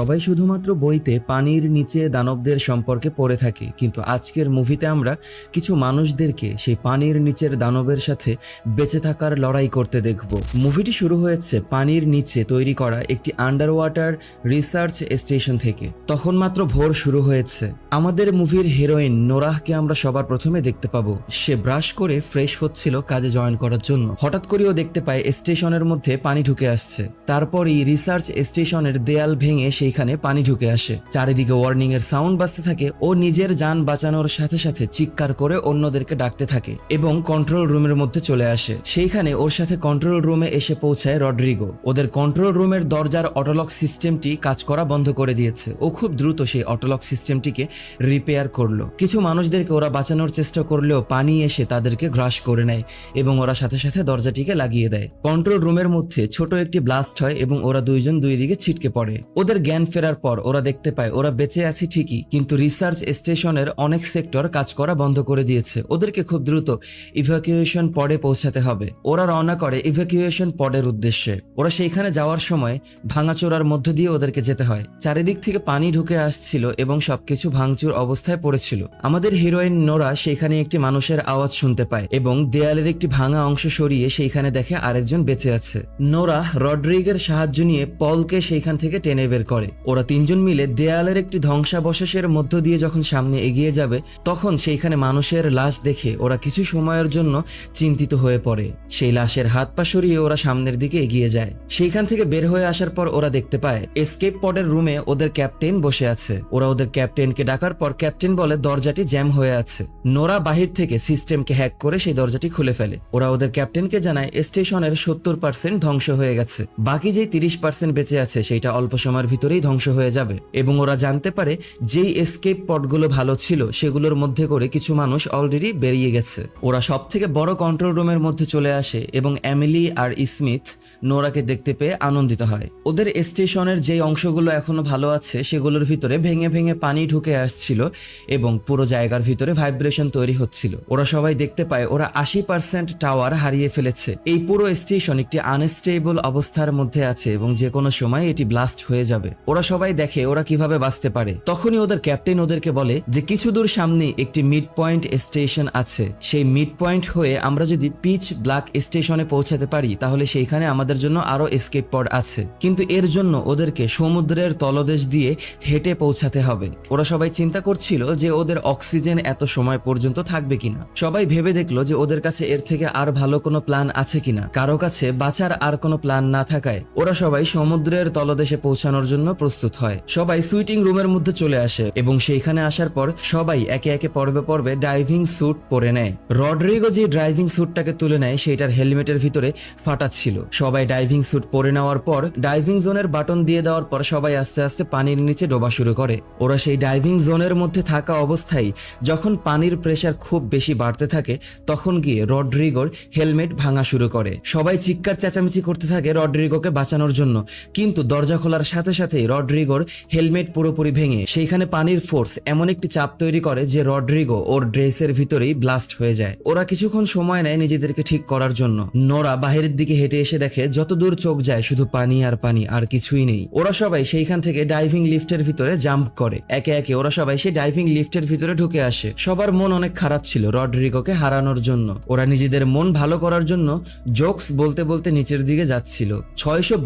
সবাই শুধুমাত্র বইতে পানির নিচে দানবদের সম্পর্কে পড়ে থাকে, কিন্তু আজকের মুভিতে আমরা কিছু মানুষদেরকে সেই পানির নিচের দানবের সাথে বেঁচে থাকার লড়াই করতে দেখব। মুভিটি শুরু হয়েছে পানির নিচে তৈরি করা একটি আন্ডার ওয়াটার রিসার্চ স্টেশন থেকে। তখন মাত্র ভোর শুরু হয়েছে। আমাদের মুভির হিরোইন নোরাহকে আমরা সবার প্রথমে দেখতে পাবো। সে ব্রাশ করে ফ্রেশ হচ্ছিল কাজে জয়েন করার জন্য। হঠাৎ করেও দেখতে পায় স্টেশনের মধ্যে পানি ঢুকে আসছে। তারপরই রিসার্চ স্টেশনের দেয়াল ভেঙে সেইখানে পানি ঢুকে আসে। চারিদিকে ওয়ার্নিং এর সাউন্ড বাজতে থাকে ও নিজের যান বাঁচানোর সাথে সাথে চিৎকার করে অন্যদেরকে ডাকতে থাকে এবং কন্ট্রোল রুমের মধ্যে চলে আসে। সেইখানে ওর সাথে কন্ট্রোল রুমে এসে পৌঁছায় রড্রিগো। ওদের কন্ট্রোল রুমের দরজার অটোলক সিস্টেমটি কাজ করা বন্ধ করে দিয়েছে। ও খুব দ্রুত সেই অটোলক সিস্টেমটিকে রিপেয়ার করল। কিছু মানুষদেরকে ওরা বাঁচানোর চেষ্টা করলেও পানি এসে তাদেরকে গ্রাস করে নেয় এবং ওরা সাথে সাথে দরজাটিকে লাগিয়ে দেয়। কন্ট্রোল রুমের মধ্যে ছোট একটি ব্লাস্ট হয় এবং ওরা দুইজন দুই দিকে ছিটকে পড়ে। ওদের জ্ঞান ফেরার পর ওরা দেখতে পায়, ওরা বেঁচে আছে ঠিকই, কিন্তু রিসার্চ স্টেশনের অনেক সেক্টর কাজ করা বন্ধ করে দিয়েছে। ওদেরকে খুব দ্রুত ইভ্যাকুয়েশন পডে পৌঁছাতে হবে। ওরা রওনা করে ইভ্যাকুয়েশন পডের উদ্দেশ্যে। ওরা সেইখানে যাওয়ার সময় ভাঙাচোরার মধ্য দিয়ে ওদেরকে যেতে হয়। চারিদিক থেকে পানি ঢুকে আসছিল এবং সবকিছু ভাঙচুর অবস্থায় পড়েছিল। আমাদের হিরোইন নোরা সেইখানে একটি মানুষের আওয়াজ শুনতে পায় এবং দেয়ালের একটি ভাঙা অংশ সরিয়ে সেইখানে দেখে আরেকজন বেঁচে আছে। নোরা রড্রিগের সাহায্য নিয়ে পলকে সেইখান থেকে টেনে বের করে। ওরা তিনজন মিলে দেয়ালের একটি ধ্বংসাবশেষের মধ্য দিয়ে যখন সামনে এগিয়ে যাবে, তখন সেইখানে মানুষের লাশ দেখে ওরা কিছু সময়ের জন্য চিন্তিত হয়ে পড়ে। সেই লাশের হাত পা সরিয়ে ওরা সামনের দিকে এগিয়ে যায়। সেইখান থেকে বের হয়ে আসার পর ওরা দেখতে পায় এসকেপ পডের রুমে ওদের ক্যাপ্টেন বসে আছে। ওরা ওদের ক্যাপ্টেনকে ডাকার পর ক্যাপ্টেন বলে দরজাটি জ্যাম হয়ে আছে। নোরা বাহির থেকে সিস্টেমকে হ্যাক করে সেই দরজাটি খুলে ফেলে। ওরা ওদের ক্যাপ্টেনকে জানায়, স্টেশনের সত্তর পার্সেন্ট ধ্বংস হয়ে গেছে। বাকি যে তিরিশ পার্সেন্ট বেঁচে আছে, সেইটা অল্প সময়ের ভিতরেই ধ্বংস হয়ে যাবে। এবং ওরা জানতে পারে যেই এসকেপ পটগুলো ভালো ছিল, সেগুলোর মধ্যে করে কিছু মানুষ অলরেডি বেরিয়ে গেছে। ওরা সব থেকে বড় কন্ট্রোল রুমের মধ্যে চলে আসে এবং অ্যামিলি আর স্মিথ নোরাকে দেখতে পেয়ে আনন্দিত হয়। ওদের স্টেশনের যে অংশগুলো এখনও ভালো আছে, সেগুলোর ভিতরে ভেঙে ভেঙে পানি ঢুকে আসছিল এবং পুরো জায়গার ভিতরে ভাইব্রেশন তৈরি হচ্ছিল। ওরা সবাই দেখতে পায়, ওরা আশি পার্সেন্ট টাওয়ার হারিয়ে ফেলেছে। এই পুরো স্টেশন একটি আনস্টেবল অবস্থার মধ্যে আছে এবং যে কোনো সময় এটি ব্লাস্ট হয়ে যাবে। ওরা সবাই দেখে ওরা কীভাবে বাঁচতে পারে। তখনই ওদের ক্যাপ্টেন ওদেরকে বলে যে, কিছু দূর সামনে একটি মিড পয়েন্ট স্টেশন আছে। সেই মিড পয়েন্ট হয়ে আমরা যদি পিচ ব্ল্যাক স্টেশনে পৌঁছাতে পারি, তাহলে সেইখানে আমাদের জন্য আরও এসকেপ পড আছে। কিন্তু এর জন্য ওদেরকে সমুদ্রের তলদেশ দিয়ে হেঁটে পৌঁছাতে হবে। ওরা সবাই চিন্তা করছিল যে ওদের অক্সিজেন এত সময় পর্যন্ত থাকবে কিনা। সবাই ভেবে দেখল যে ওদের কাছে এর থেকে আর ভালো কোনো প্ল্যান আছে কিনা। কারও কাছে বাঁচার আর কোনো প্ল্যান না থাকায় ওরা সবাই সমুদ্রের তলদেশে পৌঁছানোর জন্য প্রস্তুত হয়। সবাই সুইটিং রুমের মধ্যে চলে আসে এবং সেইখানে আসার পর সবাই একে একে পর্বে পর্বে ড্রাইভিং স্যুট পরে নেয়। রড্রিগো যে ড্রাইভিং স্যুটটাকে তুলে নেয়, সেইটার হেলমেটের ভিতরে ফাটা ছিল। সবাই ডাইভিং স্যুট পরে নেওয়ার পর ডাইভিং জোনের বাটন দিয়ে দেওয়ার পর সবাই আস্তে আস্তে পানির নিচে ডোবা শুরু করে। ওরা সেই ডাইভিং জোনের মধ্যে থাকা অবস্থায় যখন পানির প্রেশার খুব বেশি বাড়তে থাকে, তখন গিয়ে রড্রিগোর হেলমেট ভাঙা শুরু করে। সবাই চিৎকার চেঁচামেচি করতে থাকে রড্রিগোকে বাঁচানোর জন্য। কিন্তু দরজা খোলার সাথে সাথেই রড্রিগোর হেলমেট পুরোপুরি ভেঙে সেইখানে পানির ফোর্স এমন একটি চাপ তৈরি করে যে রড্রিগো ওর ড্রেসের ভিতরেই ব্লাস্ট হয়ে যায়। ওরা কিছুক্ষণ সময় নেয় নিজেদেরকে ঠিক করার জন্য। নোরা বাহিরের দিকে হেঁটে এসে দেখে যত দূর চোখ যায়, শুধু পানি আর পানি, আর কিছুই নেই। ওরা সবাই সেইখান থেকে ডাইভিং লিফটের ভিতরে জাম্প করে। একে একে ওরা সবাই সেই ডাইভিং লিফটের ভিতরে ঢুকে আসে। সবার মন অনেক খারাপ ছিল রড্রিগোকে হারানোর জন্য। ওরা নিজেদের মন ভালো করার জন্য জোকস বলতে বলতে নিচের দিকে যাচ্ছিল। ছয়শো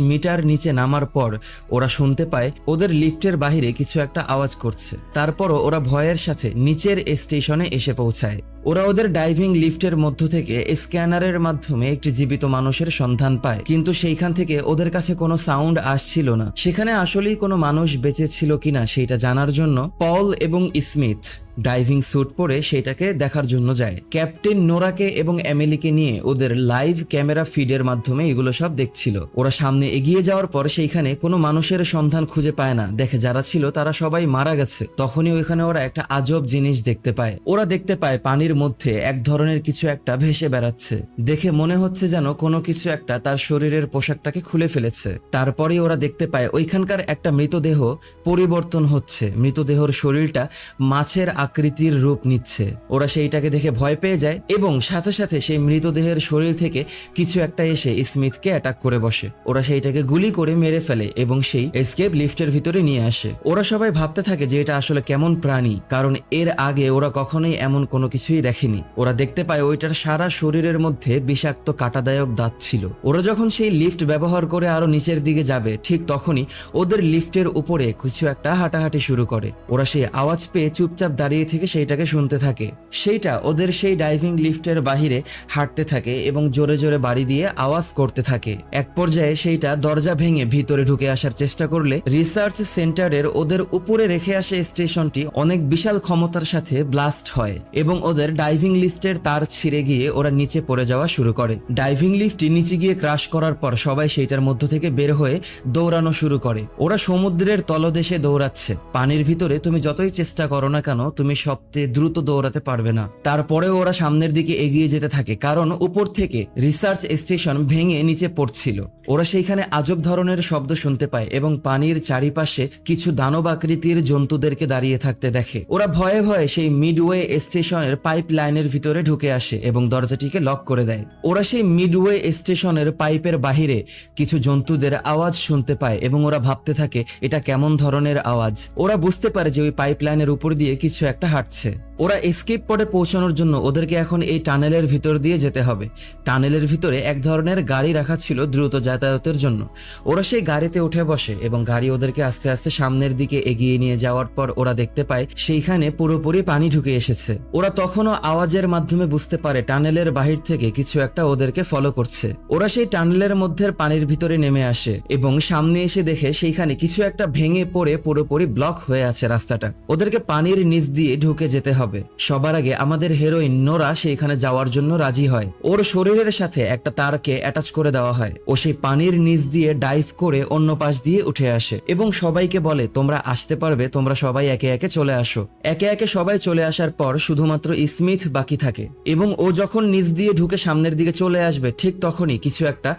মিটার নিচে নামার পর ওরা শুনতে পায় ওদের লিফটের বাহিরে কিছু একটা আওয়াজ করছে। তারপরও ওরা ভয়ের সাথে নিচের স্টেশনে এসে পৌঁছায়। ওরা ওদের ডাইভিং লিফটের মধ্য থেকে স্ক্যানারের মাধ্যমে একটি জীবিত মানুষের সন্ধান পায়। কিন্তু সেইখান থেকে ওদের কাছে কোনো সাউন্ড আসছিল না। সেখানে আসলেই কোনো মানুষ বেঁচে ছিল কিনা সেটা জানার জন্য পল এবং স্মিথ ডাইভিং স্যুট পরে সেটাকে দেখার জন্য যায়। ক্যাপ্টেন নোরাকে এবং এমিলিকে নিয়ে ওদের লাইভ ক্যামেরা ফিডের মাধ্যমে এগুলো সব দেখছিল। ওরা সামনে এগিয়ে যাওয়ার পর সেইখানে কোনো মানুষের সন্ধান খুঁজে পায় না। দেখে যারা ছিল তারা সবাই মারা গেছে। তখনই ওইখানে ওরা একটা আজব জিনিস দেখতে পায়। ওরা দেখতে পায় পানির মধ্যে এক ধরনের কিছু একটা ভেসে বেড়াচ্ছে। দেখে মনে হচ্ছে যেন কোনো কিছু একটা তার শরীরের পোশাকটাকে খুলে ফেলেছে। তারপরেই ওরা দেখতে পায় ওইখানকার একটা মৃতদেহ পরিবর্তন হচ্ছে। মৃতদেহর শরীরটা মাছের আকৃতির রূপ নিচ্ছে। ওরা সেইটাকে দেখে ভয় পেয়ে যায় এবং সাথে সাথে সেই মৃতদেহের শরীর থেকে কিছু একটা এসে স্মিথকে অ্যাটাক করে বসে। ওরা সেইটাকে গুলি করে মেরে ফেলে এবং সেই এসকেপ লিফটের ভিতরে নিয়ে আসে। ওরা সবাই ভাবতে থাকে যে এটা আসলে কেমন প্রাণী, কারণ এর আগে ওরা কখনোই এমন কোনো কিছুই দেখেনি। ওরা দেখতে পায় ওইটার সারা শরীরের মধ্যে বিষাক্ত কাটাদায়ক দাঁত ছিল। ওরা যখন সেই লিফট ব্যবহার করে আরও নিচের দিকে যাবে, ঠিক তখনই ওদের লিফটের উপরে কিছু একটা হাঁটাহাঁটি শুরু করে। ওরা সেই আওয়াজ পেয়ে চুপচাপ দাঁড়িয়ে থেকে সেইটাকে শুনতে থাকে। সেইটা ওদের সেই ডাইভিং লিফটের বাহিরে হাঁটতে থাকে এবং জোরে জোরে বাড়ি দিয়ে আওয়াজ করতে থাকে। এক পর্যায়ে সেইটা দরজা ভেঙে ভিতরে ঢুকে আসার চেষ্টা করলে রিসার্চ সেন্টারের ওদের উপরে রেখে আসে স্টেশনটি অনেক বিশাল ক্ষমতার সাথে ব্লাস্ট হয় এবং ওদের ডাইভিং লিস্টের তার ছিঁড়ে গিয়ে ওরা নিচে পড়ে যাওয়া শুরু করে। ডাইভিং লিফটটি নিচে গিয়ে ক্রাশ করার পর সবাই সেইটার মধ্য থেকে বের হয়ে দৌড়ানো শুরু করে। ওরা সমুদ্রের তলদেশে দৌড়াচ্ছে। পানির ভিতরে তুমি যতই চেষ্টা করো না কেন, তুমি সবচেয়ে দ্রুত দৌড়াতে পারবে না। তারপরে ওরা সামনের দিকে এগিয়ে যেতে থাকে, কারণ উপর থেকে রিসার্চ স্টেশন ভেঙে নিচে পড়ছিল। ওরা সেইখানে আজব ধরনের শব্দ শুনতে পায় এবং পানির চারিপাশে কিছু দানব আকৃতির জন্তুদেরকে দাঁড়িয়ে থাকতে দেখে। ওরা ভয়ে ভয়ে সেই মিডওয়ে স্টেশনের পাইপ লাইনের ভিতরে ঢুকে আসে এবং দরজাটিকে লক করে দেয়। ওরা সেই মিডওয়ে স্টেশনের পাইপের বাহিরে কিছু জন্তুদের আওয়াজ শুনতে পায় এবং ওরা ভাবতে থাকে, এটা কেমন ধরনের আওয়াজ? ওরা বুঝতে পারে যে ওই পাইপ লাইনের উপর দিয়ে কিছু একটা হাঁটছে। ওরা এসকেপ পরে পৌঁছানোর জন্য ওদেরকে এখন এই টানেলের ভিতর দিয়ে যেতে হবে। টানেলের ভিতরে এক ধরনের গাড়ি রাখা ছিল দ্রুত যাতায়াতের জন্য। ওরা সেই গাড়িতে উঠে বসে এবং গাড়ি ওদেরকে আস্তে আস্তে সামনের দিকে এগিয়ে নিয়ে যাওয়ার পর ওরা দেখতে পায়, সেইখানে পুরোপুরি পানি ঢুকে এসেছে। ওরা তখনও আওয়াজের মাধ্যমে বুঝতে পারে টানেলের বাহির থেকে কিছু একটা ওদেরকে ফলো করছে। ওরা সেই টানেলের মধ্যে পানির ভিতরে নেমে আসে এবং সামনে এসে দেখে সেইখানে কিছু একটা ভেঙে পড়ে পুরোপুরি ব্লক হয়ে আছে রাস্তাটা। ওদেরকে পানির নিচ দিয়ে ঢুকে যেতে হবে। সবার আগে আমাদের হিরোইন নোরা সেইখানে যাওয়ার জন্য রাজি হয়। ওর শরীরের সাথে একটা তারকে অ্যাটাচ করে দেওয়া হয়। ও সেই পানির নিচ দিয়ে ডাইভ করে অন্য পাশ দিয়ে উঠে আসে এবং সবাইকে বলে, তোমরা আসতে পারবে, তোমরা সবাই একে একে চলে আসো। একে একে সবাই চলে আসার পর শুধুমাত্র স্মিথ বাকি থাকে এবং ও যখন নিচ দিয়ে ঢুকে সামনের দিকে চলে আসবে, ঠিক তখনই কিছু একটা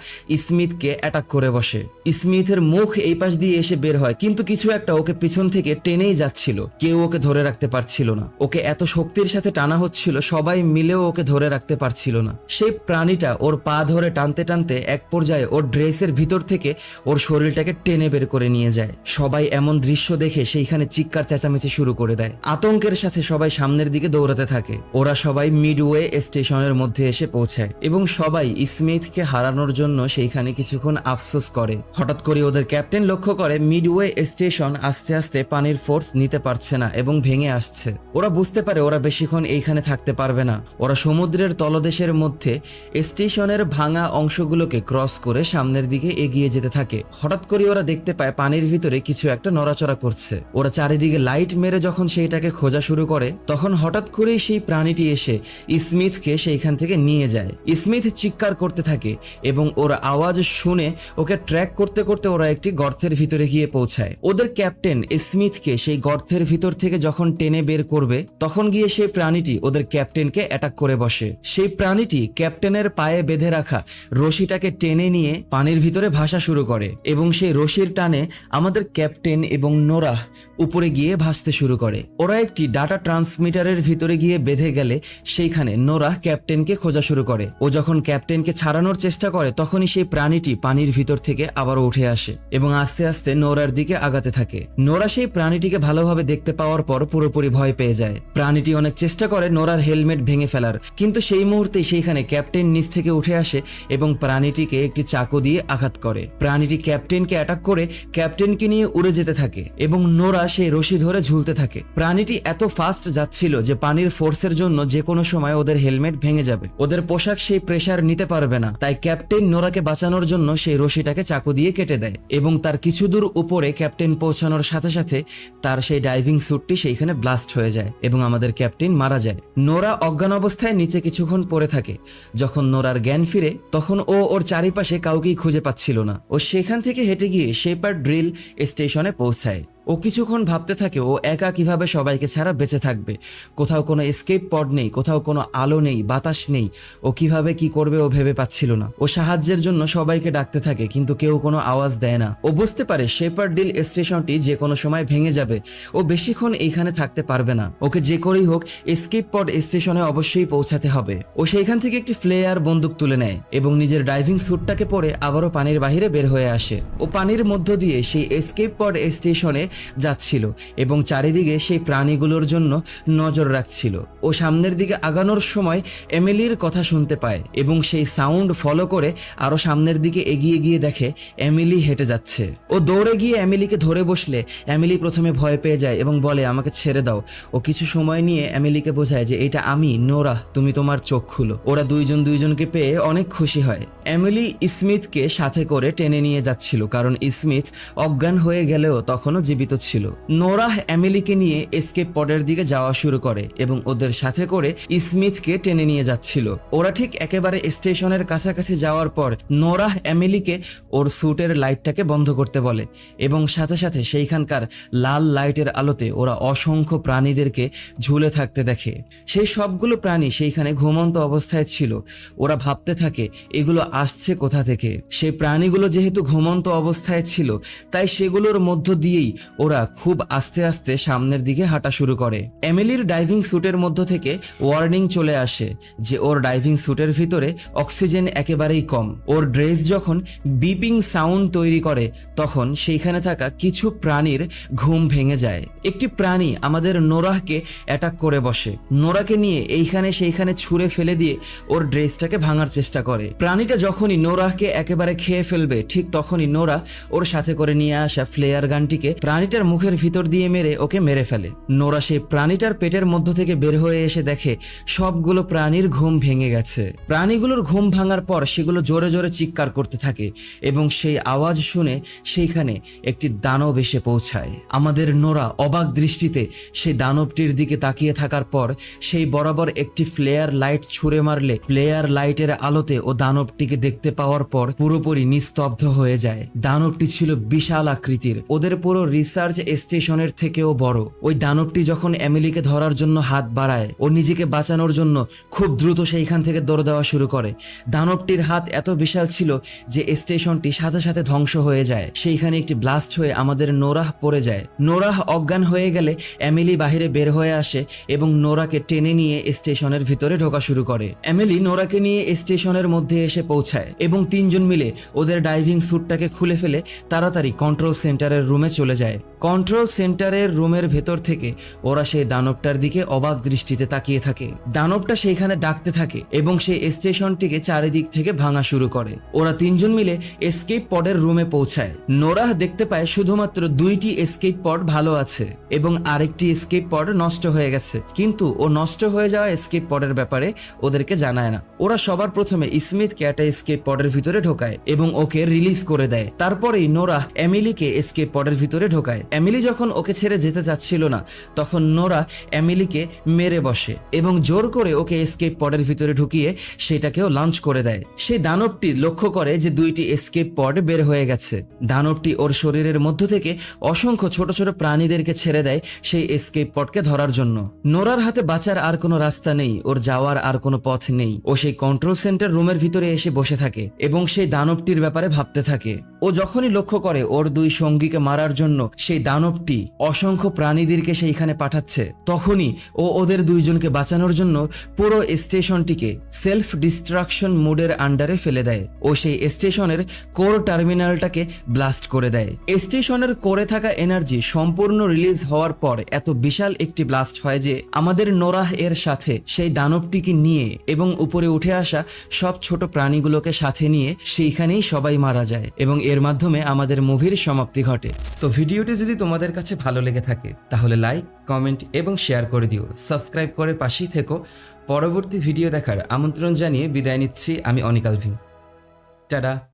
স্মিথকে অ্যাটাক করে বসে। স্মিথের মুখ এই পাশ দিয়ে এসে বের হয়, কিন্তু কিছু একটা ওকে পিছন থেকে টেনেই যাচ্ছিল। কেউ ওকে ধরে রাখতে পারছিল না। ওকে এত শক্তির সাথে টানা হচ্ছিল, সবাই মিলেও ওকে ধরে রাখতে পারছিল না। সেই প্রাণীটা ওর পা ধরে টানতে টানতে এক পর্যায়ে ওর ড্রেসের ভিতর থেকে ওর শরীরটাকে টেনে বের করে নিয়ে যায়। সবাই এমন দৃশ্য দেখে সেইখানে চিৎকার চেঁচামেচি শুরু করে দেয়। আতঙ্কের সাথে সবাই সামনের দিকে দৌড়াতে থাকে। ওরা সবাই মিডওয়ে স্টেশনের মধ্যে এসে পৌঁছায় এবং সবাই স্মিথকে হারানোর জন্য সেইখানে কিছুক্ষণ আফসোস করে। হঠাৎ করে ওদের ক্যাপ্টেন লক্ষ্য করে, মিডওয়ে স্টেশন আস্তে আস্তে পানির ফোর্স নিতে পারছে না এবং ভেঙে আসছে। ওরা বুঝতে পারে ওরা বেশিক্ষণ এইখানে থাকতে পারবে না। ওরা সমুদ্রের তলদেশের মধ্যে স্টেশনের ভাঙা অংশগুলোকে ক্রস করে সামনের দিকে এগিয়ে যেতে থাকে। হঠাৎ করে ওরা দেখতে পায় পানির ভিতরে কিছু একটা নড়াচড়া করছে। ওরা চারিদিকে লাইট মেরে যখন সেইটাকে খোঁজা শুরু করে, তখন হঠাৎ করেই সেই প্রাণীটি এসে স্মিথকে সেইখান থেকে নিয়ে যায়। স্মিথ চিৎকার করতে থাকে এবং ওর আওয়াজ শুনে ওকে ট্র্যাক করতে করতে ওরা একটি গর্তের ভিতরে গিয়ে পৌঁছায়। ওদের ক্যাপ্টেন স্মিথকে সেই গর্তের ভিতর থেকে যখন টেনে বের করবে, তখন গিয়ে সেই প্রাণীটি ওদের ক্যাপ্টেনকে অ্যাটাক করে বসে। সেই প্রাণীটি ক্যাপ্টেনের পায়ে বেঁধে রাখা রশিটাকে টেনে নিয়ে পানির ভিতরে ভাসা শুরু করে এবং সেই রশির টানে আমাদের ক্যাপ্টেন এবং নোরাহ উপরে গিয়ে ভাসতে শুরু করে। ওরা একটি ডাটা ট্রান্সমিটারের ভিতরে গিয়ে বেঁধে গেলে সেইখানে নোরাহ ক্যাপ্টেনকে খোঁজা শুরু করে। ও যখন ক্যাপ্টেনকে ছাড়ানোর চেষ্টা করে, তখনই সেই প্রাণীটি পানির ভিতর থেকে আবার উঠে আসে এবং আস্তে আস্তে নোরার দিকে আগাতে থাকে। নোরা সেই প্রাণীটিকে ভালোভাবে দেখতে পাওয়ার পর পুরোপুরি ভয় পেয়ে যায়। প্রাণীটি অনেক চেষ্টা করে নোরার হেলমেট ভেঙে ফেলার। কিন্তু সেই মুহূর্তে সেইখানে ক্যাপ্টেন নিচ থেকে উঠে আসে এবং প্রাণীটিকে একটি চাকু দিয়ে আঘাত করে। প্রাণীটি ক্যাপ্টেনকে অ্যাটাক করে ক্যাপ্টেনকে নিয়ে উড়ে যেতে থাকে এবং নোরা সেই রশি ধরে ঝুলতে থাকে। প্রাণীটি এত ফাস্ট যাচ্ছিল যে পানির ফোর্সের জন্য যে কোনো সময় ওদের হেলমেট ভেঙে যাবে। ওদের পোশাক সেই প্রেসার নিতে পারবে না। তাই ক্যাপ্টেন নোরাকে বাঁচানোর জন্য সেই রশিটাকে চাকু দিয়ে কেটে দেয় এবং তার কিছু দূর উপরে ক্যাপ্টেন পৌঁছানোর সাথে সাথে তার সেই ডাইভিং স্যুটটি সেইখানে ব্লাস্ট হয়ে যায় এবং আমাদের ক্যাপ্টেন মারা যায়। নোরা অজ্ঞান অবস্থায় নিচে কিছুক্ষণ পড়ে থাকে। যখন নোরার জ্ঞান ফিরে, তখন ও ওর চারিপাশে কাউকেই খুঁজে পাচ্ছিল না। ও সেখান থেকে হেঁটে গিয়ে শেপার ড্রিল স্টেশনে পৌঁছায়। ও কিছুক্ষণ ভাবতে থাকে, ও একা কীভাবে সবাইকে ছাড়া বেঁচে থাকবে? কোথাও কোনো এসকেপ পড নেই, কোথাও কোনো আলো নেই, বাতাস নেই। ও কীভাবে কি করবে ও ভেবে পাচ্ছিল না। ও সাহায্যের জন্য সবাইকে ডাকতে থাকে, কিন্তু কেউ কোনো আওয়াজ দেয় না। ও বুঝতে পারে শেপার ডিল স্টেশনটি যে কোনো সময় ভেঙে যাবে। ও বেশিক্ষণ এইখানে থাকতে পারবে না। ওকে যে করেই হোক এসকেপ পড স্টেশনে অবশ্যই পৌঁছাতে হবে। ও সেইখান থেকে একটি ফ্লেয়ার বন্দুক তুলে নেয় এবং নিজের ড্রাইভিং স্যুটটাকে পরে আবারও পানির বাহিরে বের হয়ে আসে। ও পানির মধ্য দিয়ে সেই এসকেপ পড স্টেশনে যাচ্ছিল এবং চারিদিকে সেই প্রাণীগুলোর জন্য নজর রাখছিল ও সামনের দিকে আগানোর সময় এমিলির কথা শুনতে পায় এবং সেই সাউন্ড ফলো করে আরও সামনের দিকে এগিয়ে গিয়ে দেখে এমিলি হেঁটে যাচ্ছে। ও দৌড়ে গিয়ে এমিলিকে ধরে বসলে এমিলি প্রথমে ভয় পেয়ে যায় এবং বলে, আমাকে ছেড়ে দাও। ও কিছু সময় নিয়ে এমিলিকে বোঝায় যে, এটা আমি, নোরা, তুমি তোমার চোখ খুলো। ওরা দুইজন দুইজনকে পেয়ে অনেক খুশি হয়। এমিলি স্মিথকে সাথে করে টেনে নিয়ে যাচ্ছিল, কারণ স্মিথ অজ্ঞান হয়ে গেলেও তখনও জীবিত ছিল। নোরাহ এমিলিকে নিয়ে এসকেপ পডের দিকে যাওয়া শুরু করে এবং ওদের সাথে করে স্মিথকে টেনে নিয়ে যাচ্ছিল। ওরা ঠিক একেবারে স্টেশনের কাছাকাছি যাওয়ার পর নোরাহ এমিলিকে ওর স্যুটের লাইটটাকে বন্ধ করতে বলে এবং সাথে সাথে সেইখানকার লাল লাইটের আলোতে ওরা অসংখ্য প্রাণীদেরকে ঝুলে থাকতে দেখে। সেই সবগুলো প্রাণী সেইখানে ঘুমন্ত অবস্থায় ছিল। ওরা ভাবতে থাকে, এগুলো আসছে কোথা থেকে? সেই প্রাণীগুলো যেহেতু ঘুমন্ত অবস্থায় ছিল, তাই সেগুলোর মধ্য দিয়েই ওরা খুব আস্তে আস্তে সামনের দিকে হাঁটা শুরু করে। এমিলির ডাইভিং স্যুটের মধ্য থেকে ওয়ার্নিং চলে আসে যে ওর ডাইভিং স্যুটের ভিতরে অক্সিজেন একেবারেই কম। ওর ড্রেস যখন বিপিং সাউন্ড তৈরি করে, তখন সেইখানে থাকা কিছু প্রাণীর ঘুম ভেঙে যায়। একটি প্রাণী আমাদের নোরাহকে অ্যাটাক করে বসে। নোরাকে নিয়ে এইখানে সেইখানে ছুঁড়ে ফেলে দিয়ে ওর ড্রেসটাকে ভাঙার চেষ্টা করে। প্রাণীটা যখনই নোরাহকে একেবারে খেয়ে ফেলবে, ঠিক তখনই নোরা ওর সাথে করে নিয়ে আসা ফ্লেয়ার গানটিকে প্রাণীটার মুখের ভিতর দিয়ে মেরে ওকে মেরে ফেলে। নোরা সেই প্রাণীটার পেটের মধ্য থেকে বের হয়ে এসে দেখে সবগুলো প্রাণীর ঘুম ভেঙে গেছে। প্রাণীগুলোর ঘুম ভাঙার পর সেগুলো জোরে জোরে চিৎকার করতে থাকে এবং সেই আওয়াজ শুনে সেইখানে একটি দানব এসে পৌঁছায়। আমাদের নোরা অবাক দৃষ্টিতে সেই দানবটির দিকে তাকিয়ে থাকার পর সেই বরাবর একটি ফ্লেয়ার লাইট ছুঁড়ে মারলে ফ্লেয়ার লাইটের আলোতে ও দানবটিকে দেখতে পাওয়ার পর পুরোপুরি নিস্তব্ধ হয়ে যায়। দানবটি ছিল বিশাল আকৃতির। ওদের পুরো রিসার্চ স্টেশনের থেকেও বড়। ওই দানবটি যখন এমিলিকে ধরার জন্য হাত বাড়ায়, ও নিজেকে বাঁচানোর জন্য খুব দ্রুত সেইখান থেকে দৌড় দেওয়া শুরু করে। দানবটির হাত এত বিশাল ছিল যে স্টেশনটি সাথে সাথে ধ্বংস হয়ে যায়। সেইখানে একটি ব্লাস্ট হয়ে আমাদের নোরাহ পড়ে যায়। নোরাহ অজ্ঞান হয়ে গেলে অ্যামিলি বাহিরে বের হয়ে আসে এবং নোরাকে টেনে নিয়ে স্টেশনের ভিতরে ঢোকা শুরু করে। এমিলি নোরাকে নিয়ে স্টেশনের মধ্যে এসে পৌঁছায় এবং তিনজন মিলে ওদের ডাইভিং স্যুটটাকে খুলে ফেলে তাড়াতাড়ি কন্ট্রোল সেন্টারের রুমে চলে যায়। কন্ট্রোল সেন্টারের রুমের ভেতর থেকে ওরা সেই দানবটার দিকে অবাক দৃষ্টিতে তাকিয়ে থাকে। দানবটা সেইখানে ডাকতে থাকে এবং সেই স্টেশনটিকে চারিদিক থেকে ভাঙা শুরু করে। ওরা তিনজন মিলে এসকেপ পডের রুমে পৌঁছায়। নোরাহ দেখতে পায় শুধুমাত্র দুইটি এসকেপ পড ভালো আছে এবং আরেকটি এসকেপ পড নষ্ট হয়ে গেছে। কিন্তু ও নষ্ট হয়ে যাওয়া এসকেপ পডের ব্যাপারে ওদেরকে জানায় না। ওরা সবার প্রথমে স্মিথকে একটা এসকেপ পডের ভিতরে ঢোকায় এবং ওকে রিলিজ করে দেয়। তারপরেই নোরাহ এমিলিকে এসকেপ পডের ভিতরে ঢোকায়। এমিলি যখন ওকে ছেড়ে যেতে চাচ্ছিল না, তখন নোরা এমিলিকে মেরে বসে এবং জোর করে ওকে এসকেপ পডের ভিতরে ঢুকিয়ে সেটাকেও লঞ্চ করে দেয়। সেই দানবটি লক্ষ্য করে যে দুইটি এসকেপ পড বের হয়ে গেছে। দানবটি ওর শরীরের মধ্য থেকে অসংখ্য ছোট ছোট প্রাণীদেরকে ছেড়ে দেয় সেই এসকেপ পডকে ধরার জন্য। নোরার হাতে বাঁচার আর কোনো রাস্তা নেই, ওর যাওয়ার আর কোনো পথ নেই। ও সেই কন্ট্রোল সেন্টার রুমের ভিতরে এসে বসে থাকে এবং সেই দানবটির ব্যাপারে ভাবতে থাকে। ও যখনই লক্ষ্য করে ওর দুই সঙ্গীকে মারার জন্য সেই দানবটি অসংখ্য প্রাণীদেরকে সেইখানে পাঠাচ্ছে। তখনই ও ওদের দুইজনকে বাঁচানোর জন্য পুরো স্টেশনটিকে সেলফ ডিস্ট্রাকশন মোডের আন্ডারে ফেলে দেয় ও সেই স্টেশনের কোর টার্মিনালটাকে ব্লাস্ট করে দেয়। স্টেশনের কোরে থাকা এনার্জি সম্পূর্ণ রিলিজ হওয়ার পর এত বিশাল একটি ব্লাস্ট হয় যে আমাদের নোরাহ এর সাথে সেই দানবটিকে নিয়ে এবং উপরে উঠে আসা সব ছোট প্রাণীগুলোকে সাথে নিয়ে সেইখানেই সবাই মারা যায় এবং এর মাধ্যমে আমাদের মুভির সমাপ্তি ঘটে। তো ভিডিওটি যদি তোমাদের কাছে ভালো লেগে থাকে, তাহলে লাইক কমেন্ট এবং শেয়ার করে দিও। সাবস্ক্রাইব করে পাশেই থেকো। পরবর্তী ভিডিও দেখার আমন্ত্রণ জানিয়ে বিদায় নিচ্ছি আমি অনিকাল ভিম টাটা।